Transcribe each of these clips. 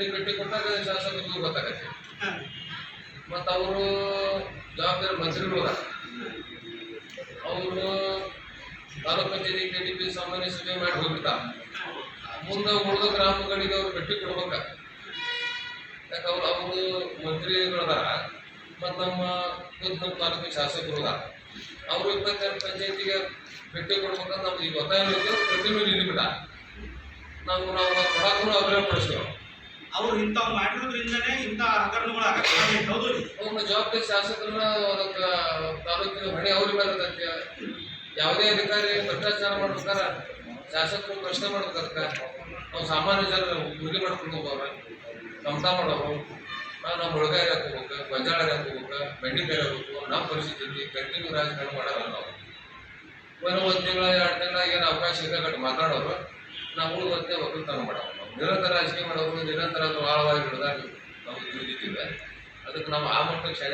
ಮನೆಗೆ ಭೇಟಿ ಕೊಟ್ಟಾಗ ಶಾಸಕರು ಗೊತ್ತಾಗತ್ತೆ. ಮತ್ತ ಅವರು ಜವಾಬ್ದಾರಿ ಮಂತ್ರಿಗಳು ಅವರು ತಾಲೂಕು ಕಚೇರಿ ಕೆ ಡಿ ಪಿ ಸಾಮಾನ್ಯ ಸಭೆ ಮಾಡಿ ಹೋಗ್ಬಿಡ್ತಾರೆ ಮುಂದೆ ಉಳಿದ ಗ್ರಾಮಗಳಿಗೆ ಅವ್ರು ಭೇಟಿ ಕೊಡ್ಬೇಕ. ಯಾಕೆ ಅವ್ರು ಅವರು ಮಂತ್ರಿಗಳದಾರ ಮತ್ತು ನಮ್ಮ ಖುದ್ದು ನಮ್ಮ ತಾಲೂಕಿನ ಶಾಸಕರು ಅದಾರ ಅವರು ಇಪ್ಪತ್ತೆರಡು ಪಂಚಾಯತಿಗೆ ಭೇಟಿ ಕೊಡ್ಬೇಕಂತ ನಮ್ಗೆ ಈಗ ಗೊತ್ತಾಗಿರೋದು ಪ್ರತಿಮೆ ನಿಲ್ಲಿಬಿಟ್ಟ ನಾವು ನಾವು ಕೊಡಕ್ಕೂ ಅವ್ರೇ ಪಡಿಸ್ತೀವಿ ಅವ್ರು ಇಂಥವ್ ಮಾಡಿರೋದ್ರಿಂದನೇ ಇಂಥ ಹಗರಣಗಳು ಐತೆ. ಹೌದು ಜವಾಬ್ದಾರಿ ಶಾಸಕರ ತಾಲೂಕಿನ ಹೊಣೆ ಅವ್ರ ಮೇಲೆ ಯಾವುದೇ ಅಧಿಕಾರಿ ಭ್ರಷ್ಟಾಚಾರ ಮಾಡ್ಬೇಕಾರ ಶಾಸಕರು ಪ್ರಶ್ನೆ ಮಾಡ್ಬೇಕಂತ ನಾವು ಸಾಮಾನ್ಯ ಜನರು ಮುಗಿ ಮಾಡ್ಕೊಂಡು ಹೋಗೋರ ಕಮತ ಮಾಡೋರು, ನಾವು ಹುಡುಗಾರಿ ಹಾಕೋಬೇಕು ಗೊಂಜಾಳ ಹಾಕೋಬೇಕು ಬೇರೆ ಹೋಗ್ಬೇಕು ನಮ್ಮ ಪರಿಸ್ಥಿತಿ ಕಂಟಿನ್ಯೂ ರಾಜಕಾರಣ ಮಾಡೋಲ್ಲ ನಾವು. ಒಂದು ಒಂದು ತಿಂಗಳ, ಎರಡು ತಿಂಗಳ ಏನು ಅವಕಾಶ ಸಿಗಕಟ್ಟು ಮಾತಾಡೋರು, ನಾವು ಉಳಿದಂತೆ ಒಕ್ಕಲ್ತನ ಮಾಡೋರು. ನಿರಂತರ ರಾಜಕೀಯ ಮಾಡೋದು ನಿರಂತರ ಅದು ಆಳವಾಗಿ ಹಿಡಿದಾಗ ನಾವು ತಿಳಿದಿದ್ದೇವೆ ಅದಕ್ಕೆ ನಾವು ಆ ಮಟ್ಟಕ್ಕೆ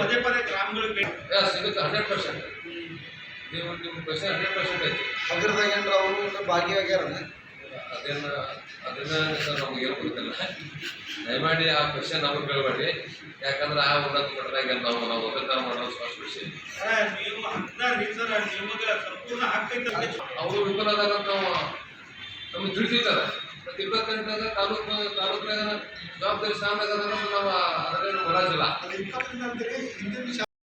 ಪದೇ ಪದೇ ಗ್ರಾಮಗಳಿಗೆ ಸಿಗುತ್ತೆ ಹಂಡ್ರೆಡ್ ಪರ್ಸೆಂಟ್ ನೀವು ನಿಮ್ಮ ಕ್ವಶನ್ ಹಂಡ್ರೆಡ್ ಪರ್ಸೆಂಟ್ ಐತಿ. ಅದ್ರದಾಗ ಏನ್ರ ಅವರು ಭಾಗಿಯಾಗ್ಯಾರ ಅದನ್ನ ಅದನ್ನ ಸರ್ ನಮ್ಗೆ ಏನು ಗೊತ್ತಿಲ್ಲ ದಯಮಾಡಿ ಆ ಕ್ವಶನ್ ನಮಗೆ ಕೇಳಬೇಡಿ. ಯಾಕಂದ್ರೆ ಆ ಉನ್ನತ ಮಟ್ಟದಾಗ ನಾವು ನಾವು ಒಕ್ಕಲ್ತನ ಮಾಡೋದು ಸ್ಪಷ್ಟ ವಿಷಯ. ಅವರು ನೀವು ಆದಾಗ ನಾವು ನಮಗೆ ತಿಳಿದಿದ್ದಾರೆ. ಇಪ್ಪತ್ತೆಂಟಾಗ ತಾಲೂಕು ತಾಲೂಕಿನಾಗ ಜವಾಬ್ದಾರಿ ಸ್ಥಾನದಾಗ ನಾವು ಅದರಲ್ಲಿ ಮುರಾಜಿಲ್ಲ